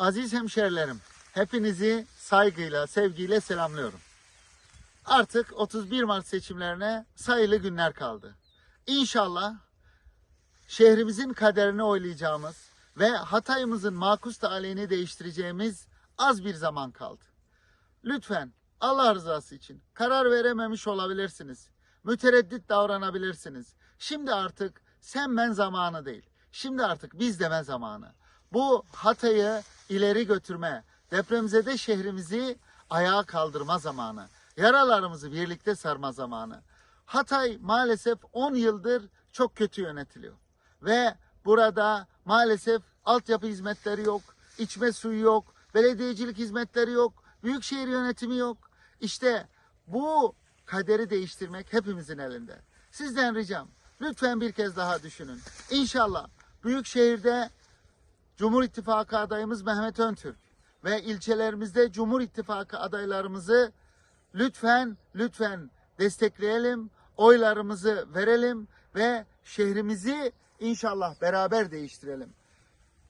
Aziz hemşerilerim, hepinizi saygıyla, sevgiyle selamlıyorum. Artık 31 Mart seçimlerine sayılı günler kaldı. İnşallah şehrimizin kaderini oylayacağımız ve Hatay'ımızın makus talihini değiştireceğimiz az bir zaman kaldı. Lütfen Allah rızası için karar verememiş olabilirsiniz. Mütereddit davranabilirsiniz. Şimdi artık sen ben zamanı değil. Şimdi artık biz deme zamanı. Bu Hatay'ı ileri götürme, depremzede şehrimizi ayağa kaldırma zamanı. Yaralarımızı birlikte sarma zamanı. Hatay maalesef 10 yıldır çok kötü yönetiliyor. Ve burada maalesef altyapı hizmetleri yok, içme suyu yok, belediyecilik hizmetleri yok, büyükşehir yönetimi yok. İşte bu kaderi değiştirmek hepimizin elinde. Sizden ricam lütfen bir kez daha düşünün. İnşallah büyükşehirde Cumhur İttifakı adayımız Mehmet Öntürk ve ilçelerimizde Cumhur İttifakı adaylarımızı lütfen lütfen destekleyelim, oylarımızı verelim ve şehrimizi inşallah beraber değiştirelim.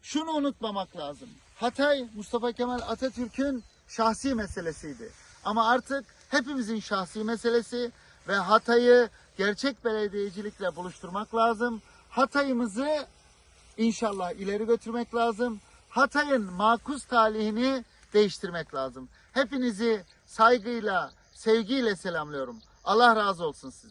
Şunu unutmamak lazım. Hatay Mustafa Kemal Atatürk'ün şahsi meselesiydi. Ama artık hepimizin şahsi meselesi ve Hatay'ı gerçek belediyecilikle buluşturmak lazım. Hatay'ımızı inşallah ileri götürmek lazım. Hatay'ın makus talihini değiştirmek lazım. Hepinizi saygıyla, sevgiyle selamlıyorum. Allah razı olsun sizden.